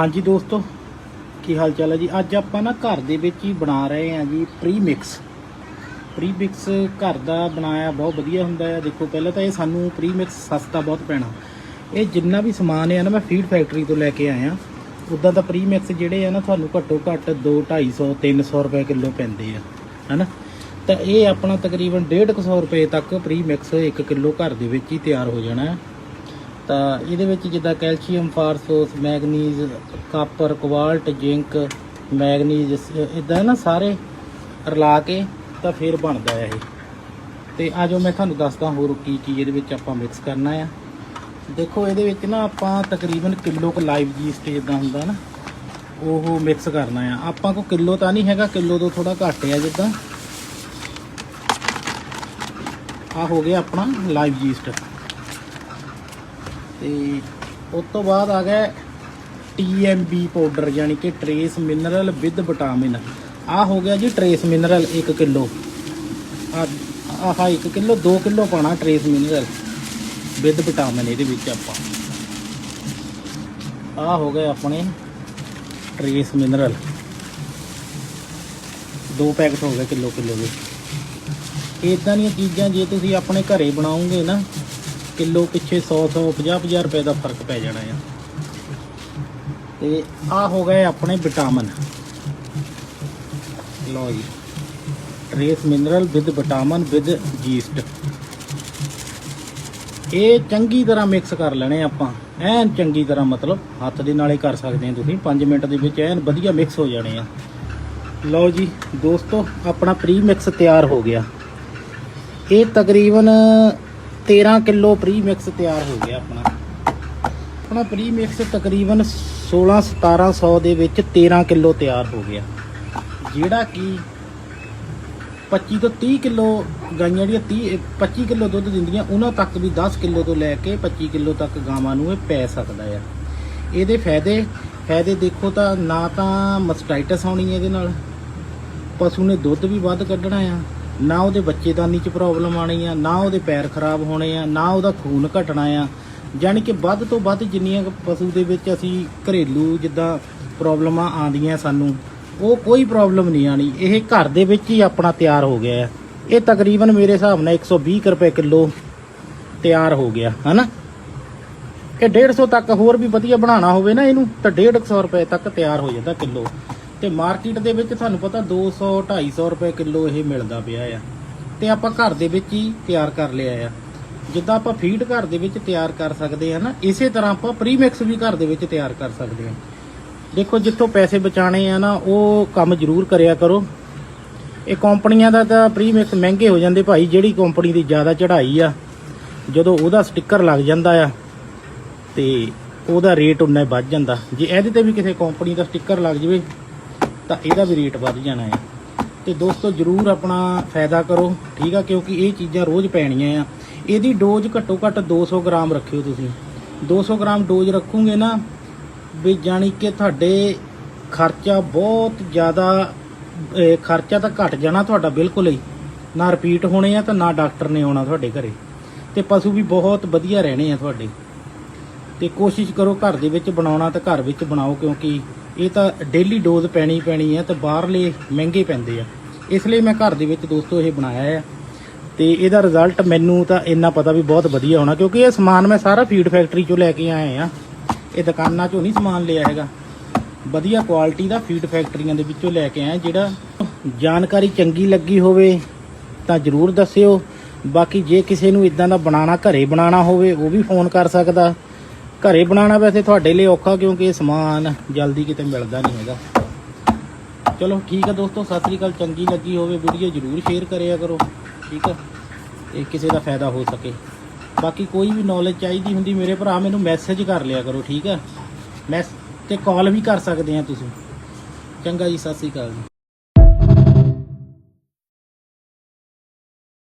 ਹਾਂਜੀ ਦੋਸਤੋ, ਕੀ ਹਾਲ ਚਾਲ ਹੈ ਜੀ? ਅੱਜ ਆਪਾਂ ਨਾ ਘਰ ਦੇ ਵਿੱਚ ਹੀ ਬਣਾ ਰਹੇ ਹਾਂ ਜੀ ਪ੍ਰੀ ਮਿਕਸ ਪ੍ਰੀ ਮਿਕਸ ਘਰ ਦਾ ਬਣਾਇਆ ਬਹੁਤ ਵਧੀਆ ਹੁੰਦਾ ਹੈ। ਦੇਖੋ, ਪਹਿਲਾਂ ਤਾਂ ਇਹ ਸਾਨੂੰ ਪ੍ਰੀ ਮਿਕਸ ਸਸਤਾ ਬਹੁਤ ਪੈਣਾ। ਇਹ ਜਿੰਨਾ ਵੀ ਸਮਾਨ ਹੈ ਨਾ, ਮੈਂ ਫੀਡ ਫੈਕਟਰੀ ਤੋਂ ਲੈ ਕੇ ਆਇਆ। ਉਦਾਂ ਤਾਂ ਪ੍ਰੀ ਮਿਕਸ ਜਿਹੜੇ ਆ ਨਾ, ਤੁਹਾਨੂੰ ਘੱਟੋ ਘੱਟ 2 250 300 ਰੁਪਏ ਕਿਲੋ ਪੈਂਦੇ ਆ, ਹਨਾ? ਤਾਂ ਇਹ ਆਪਣਾ ਤਕਰੀਬਨ 150 ਰੁਪਏ ਤੱਕ ਪ੍ਰੀ ਮਿਕਸ 1 ਕਿਲੋ ਘਰ ਦੇ ਵਿੱਚ ਹੀ ਤਿਆਰ ਹੋ ਜਾਣਾ ਹੈ। ਤਾਂ ਇਹਦੇ ਵਿੱਚ ਜਿੱਦਾਂ calcium, phosphorus, manganese, copper, cobalt, zinc, manganese ਇਦਾਂ ਨਾ ਸਾਰੇ ਰਲਾ ਕੇ ਤਾਂ ਫਿਰ ਬਣਦਾ ਹੈ ਇਹ। ਤੇ ਆਜੋ ਮੈਂ ਤੁਹਾਨੂੰ ਦੱਸਦਾ ਹੋਰ ਕੀ ਕੀ ਇਹਦੇ ਵਿੱਚ ਆਪਾਂ ਮਿਕਸ ਕਰਨਾ ਆ। ਦੇਖੋ ਇਹਦੇ ਵਿੱਚ ਨਾ ਆਪਾਂ ਤਕਰੀਬਨ ਕਿਲੋ ਕੁ ਲਾਈਵ ਜੀਸਟ ਜਿੱਦਾਂ ਹੁੰਦਾ ਨਾ, ਉਹ ਮਿਕਸ ਕਰਨਾ ਆ। ਆਪਾਂ ਕੋ ਕਿਲੋ ਤਾਂ ਨਹੀਂ ਹੈਗਾ, ਕਿਲੋ ਤੋਂ ਥੋੜਾ ਘੱਟ ਆ ਜਿੱਦਾਂ। ਆ ਹੋ ਗਿਆ ਆਪਣਾ ਲਾਈਵ ਜੀਸਟ ਤੇ ਉਸ ਤੋਂ ਬਾਅਦ ਆ ਗਿਆ TMB ਪਾਊਡਰ ਯਾਨੀ ਕਿ ਟਰੇਸ ਮਿਨਰਲ ਵਿਦ ਵਿਟਾਮਿਨ ਆ ਹੋ ਗਿਆ ਜੀ ਟਰੇਸ ਮਿਨਰਲ 1 ਕਿਲੋ। ਆਹ 1 ਕਿਲੋ 2 ਕਿਲੋ ਪਾਣਾ ਟਰੇਸ ਮਿਨਰਲ ਵਿਦ ਵਿਟਾਮਿਨ ਇਹਦੇ ਵਿੱਚ ਆਪਾਂ। ਆ ਹੋ ਗਏ ਆਪਣੇ ਟਰੇਸ ਮਿਨਰਲ ਦੋ ਪੈਕਟ ਹੋ ਗਏ ਕਿਲੋ ਕਿਲੋ ਦੇ। ਇਦਾਂ ਦੀਆਂ ਚੀਜ਼ਾਂ ਜੇ ਤੁਸੀਂ ਆਪਣੇ ਘਰੇ ਬਣਾਉਂਗੇ ਨਾ ਕਿਲੋ ਪਿੱਛੇ 100 100 50 50 ਰੁਪਏ ਦਾ ਫ਼ਰਕ ਪੈ ਜਾਣਾ ਆ। ਤੇ ਆ ਹੋ ਗਏ ਆਪਣੇ ਵਿਟਾਮਿਨ। ਲਓ ਜੀ। Trace mineral with vitamin with yeast ਇਹ ਚੰਗੀ ਤਰ੍ਹਾਂ ਮਿਕਸ ਕਰ ਲੈਣੇ ਆਪਾਂ। ਐਨ ਚੰਗੀ ਤਰ੍ਹਾਂ ਮਤਲਬ ਹੱਥ ਦੇ ਨਾਲ ਹੀ ਕਰ ਸਕਦੇ ਆ ਤੁਸੀਂ। 5 ਮਿੰਟ ਦੇ ਵਿੱਚ ਐਨ ਵਧੀਆ ਮਿਕਸ ਹੋ ਜਾਣੇ ਆ। ਲਓ ਜੀ, ਦੋਸਤੋ, ਆਪਣਾ ਪ੍ਰੀ ਮਿਕਸ ਤਿਆਰ ਹੋ ਗਿਆ। ਇਹ ਤਕਰੀਬਨ 13 ਕਿਲੋ ਪ੍ਰੀ ਮਿਕਸ ਤਿਆਰ ਹੋ ਗਿਆ ਆਪਣਾ। ਆਪਣਾ ਪ੍ਰੀ ਮਿਕਸ ਤਕਰੀਬਨ 16 1700 ਦੇ ਵਿੱਚ 13 ਕਿਲੋ ਤਿਆਰ ਹੋ ਗਿਆ। ਜਿਹੜਾ ਕਿ 25 ਤੋਂ 30 ਕਿਲੋ ਗਾਈਆਂ ਜਿਹੜੀਆਂ 30 25 ਕਿਲੋ ਦੁੱਧ ਦਿੰਦੀਆਂ, ਉਹਨਾਂ ਤੱਕ ਵੀ 10 ਕਿਲੋ ਤੋਂ ਲੈ ਕੇ 25 ਕਿਲੋ ਤੱਕ ਗਾਵਾਂ ਨੂੰ ਇਹ ਪੈ ਸਕਦਾ ਆ। ਇਹਦੇ ਫਾਇਦੇ ਫਾਇਦੇ ਦੇਖੋ ਤਾਂ ਨਾ ਤਾਂ ਮਸਟਾਈਟਸ ਆਉਣੀ ਇਹਦੇ ਨਾਲ। ਪਸ਼ੂ ਨੇ ਦੁੱਧ ਵੀ ਵੱਧ ਕੱਢਣਾ ਆ। ਨਾ ਉਹਦੇ ਬੱਚੇਦਾਨੀ 'ਚ ਪ੍ਰੋਬਲਮ ਆਣੀ ਆ, ਨਾ ਉਹਦੇ ਪੈਰ ਖਰਾਬ ਹੋਣੇ ਆ, ਨਾ ਉਹਦਾ ਖੂਨ ਘਟਣਾ ਆ। ਯਾਨੀ ਕਿ ਵੱਧ ਤੋਂ ਵੱਧ ਜਿੰਨੀਆਂ ਪਸ਼ੂ ਦੇ ਵਿੱਚ ਅਸੀਂ ਘਰੇਲੂ ਜਿੱਦਾਂ ਪ੍ਰੋਬਲਮਾਂ ਆਉਂਦੀਆਂ ਸਾਨੂੰ, ਉਹ ਕੋਈ ਪ੍ਰੋਬਲਮ ਨਹੀਂ ਆਣੀ ਇਹ ਘਰ ਦੇ ਵਿੱਚ ਹੀ ਆਪਣਾ ਤਿਆਰ ਹੋ ਗਿਆ ਹੈ ਇਹ ਤਕਰੀਬਨ ਮੇਰੇ ਹਿਸਾਬ ਨਾਲ 120 ਕੁ ਰੁਪਏ ਕਿਲੋ ਤਿਆਰ ਹੋ ਗਿਆ, ਹਨਾ? ਇਹ 150 ਤੱਕ ਹੋਰ ਵੀ ਵਧੀਆ ਬਣਾਉਣਾ ਹੋਵੇ ਨਾ ਇਹਨੂੰ, ਤਾਂ 150 ਰੁਪਏ ਤੱਕ ਤਿਆਰ ਹੋ ਜਾਂਦਾ ਕਿਲੋ। ਤੇ ਮਾਰਕੀਟ ਦੇ ਵਿੱਚ ਤੁਹਾਨੂੰ ਪਤਾ 200 250 ਰੁਪਏ ਕਿਲੋ ਇਹ ਮਿਲਦਾ ਪਿਆ ਆ। ਤੇ ਆਪਾਂ ਘਰ ਦੇ ਵਿੱਚ ਹੀ ਤਿਆਰ ਕਰ ਲਿਆ ਆ। ਜਿੱਦਾਂ ਆਪਾਂ ਫੀਡ ਘਰ ਦੇ ਵਿੱਚ ਤਿਆਰ ਕਰ ਸਕਦੇ ਹਾਂ ਨਾ, ਇਸੇ ਤਰ੍ਹਾਂ ਆਪਾਂ ਪ੍ਰੀਮਿਕਸ ਵੀ ਘਰ ਦੇ ਵਿੱਚ ਤਿਆਰ ਕਰ ਸਕਦੇ ਹਾਂ ਦੇਖੋ, ਜਿੱਥੋਂ ਪੈਸੇ ਬਚਾਣੇ ਆ ਨਾ, ਉਹ ਕੰਮ ਜ਼ਰੂਰ ਕਰਿਆ ਕਰੋ। ਇਹ ਕੰਪਨੀਆਂ ਦਾ ਤਾਂ ਪ੍ਰੀਮਿਕਸ ਮਹਿੰਗੇ ਹੋ ਜਾਂਦੇ ਭਾਈ, ਜਿਹੜੀ ਕੰਪਨੀ ਦੀ ਜ਼ਿਆਦਾ ਚੜ੍ਹਾਈ ਆ, ਜਦੋਂ ਉਹਦਾ ਸਟicker ਲੱਗ ਜਾਂਦਾ ਆ, ਤੇ ਉਹਦਾ ਰੇਟ ਉਨਾ ਵੱਧ ਜਾਂਦਾ। ਜੇ ਇਹਦੇ ਤੇ ਵੀ ਕਿਸੇ ਕੰਪਨੀ ਦਾ ਸਟicker ਲੱਗ ਜਵੇ ਤਾਂ ਇਹਦਾ ਵੀ ਰੇਟ ਵੱਧ ਜਾਣਾ ਹੈ। ਤੇ ਦੋਸਤੋ, ਜਰੂਰ ਆਪਣਾ ਫਾਇਦਾ ਕਰੋ, ਠੀਕ ਆ? ਕਿਉਂਕਿ ਇਹ ਚੀਜ਼ਾਂ ਰੋਜ਼ ਪੈਣੀਆਂ ਆ। ਇਹਦੀ ਡੋਜ਼ ਘੱਟੋ ਘੱਟ 200 ਗ੍ਰਾਮ ਰੱਖਿਓ ਤੁਸੀਂ। 200 ਗ੍ਰਾਮ ਡੋਜ਼ ਰੱਖੋਗੇ ਨਾ, ਵੀ ਜਾਣੀ ਕਿ ਤੁਹਾਡੇ ਖਰਚਾ ਬਹੁਤ ਜ਼ਿਆਦਾ ਖਰਚਾ ਤਾਂ ਘਟ ਜਾਣਾ ਤੁਹਾਡਾ ਬਿਲਕੁਲ ਹੀ। ਨਾ ਰਿਪੀਟ ਹੋਣੇ ਆ ਤਾਂ ਨਾ ਡਾਕਟਰ ਨੇ ਆਉਣਾ ਤੁਹਾਡੇ ਘਰੇ। ਤੇ ਪਸ਼ੂ ਵੀ ਬਹੁਤ ਵਧੀਆ ਰਹਿਣੇ ਆ ਤੁਹਾਡੇ। ਤੇ ਕੋਸ਼ਿਸ਼ ਕਰੋ ਘਰ ਦੇ ਵਿੱਚ ਬਣਾਉਣਾ ਤਾਂ ਘਰ ਵਿੱਚ ਬਣਾਓ, ਕਿਉਂਕਿ ਇਹ ਤਾਂ ਡੇਲੀ ਡੋਜ਼ ਪੈਣੀ ਪੈਣੀ ਹੈ ਤੇ ਬਾਹਰਲੇ ਮਹਿੰਗੇ ਪੈਂਦੇ ਆ। ਇਸ ਲਈ ਮੈਂ ਘਰ ਦੇ ਵਿੱਚ ਦੋਸਤੋ ਇਹ ਬਣਾਇਆ ਹੈ ਤੇ ਇਹਦਾ ਰਿਜ਼ਲਟ ਮੈਨੂੰ ਤਾਂ ਇੰਨਾ ਪਤਾ ਵੀ ਬਹੁਤ ਵਧੀਆ ਹੋਣਾ, ਕਿਉਂਕਿ ਇਹ ਸਮਾਨ ਮੈਂ ਸਾਰਾ ਫੀਡ ਫੈਕਟਰੀ ਚੋਂ ਲੈ ਕੇ ਆਏ ਆ। ਇਹ ਦੁਕਾਨਾਂ ਚੋਂ ਨਹੀਂ ਸਮਾਨ ਲਿਆ ਹੈਗਾ। ਵਧੀਆ ਕੁਆਲਿਟੀ ਦਾ ਫੀਡ ਫੈਕਟਰੀਆਂ ਦੇ ਵਿੱਚੋਂ ਲੈ ਕੇ ਆਏ ਜਿਹੜਾ ਜਾਣਕਾਰੀ ਚੰਗੀ ਲੱਗੀ ਹੋਵੇ ਤਾਂ ਜਰੂਰ ਦੱਸਿਓ। ਬਾਕੀ ਜੇ ਕਿਸੇ ਨੂੰ ਇਦਾਂ ਦਾ ਬਣਾਉਣਾ, ਘਰੇ ਬਣਾਉਣਾ ਹੋਵੇ, ਉਹ ਵੀ ਫੋਨ ਕਰ ਸਕਦਾ। ਘਰੇ ਬਣਾਉਣਾ ਵੈਸੇ ਤੁਹਾਡੇ ਲਈ ਔਖਾ ਕਿਉਂਕਿ ਇਹ ਸਮਾਨ ਜਲਦੀ ਕਿਤੇ ਮਿਲਦਾ ਨਹੀਂ ਹੈਗਾ। ਚਲੋ ਠੀਕ ਆ ਦੋਸਤੋ, ਸਤਿ ਸ੍ਰੀ ਅਕਾਲ, ਚੰਗੀ ਲੱਗੀ ਹੋਵੇ ਵੀਡੀਓ ਜਰੂਰ ਸ਼ੇਅਰ ਕਰਿਆ ਕਰੋ, ਠੀਕ ਆ? ਇਹ ਕਿਸੇ ਦਾ ਫਾਇਦਾ ਹੋ ਸਕੇ। ਬਾਕੀ ਕੋਈ ਵੀ ਨੌਲੇਜ ਚਾਹੀਦੀ ਹੁੰਦੀ, ਮੇਰੇ ਭਰਾ ਮੈਨੂੰ ਮੈਸੇਜ ਕਰ ਲਿਆ ਕਰੋ, ਠੀਕ ਆ? ਮੈਸ ਤੇ ਕਾਲ ਵੀ ਕਰ ਸਕਦੇ ਆ ਤੁਸੀਂ। ਚੰਗਾ ਜੀ, ਸਤਿ ਸ੍ਰੀ ਅਕਾਲ ਜੀ।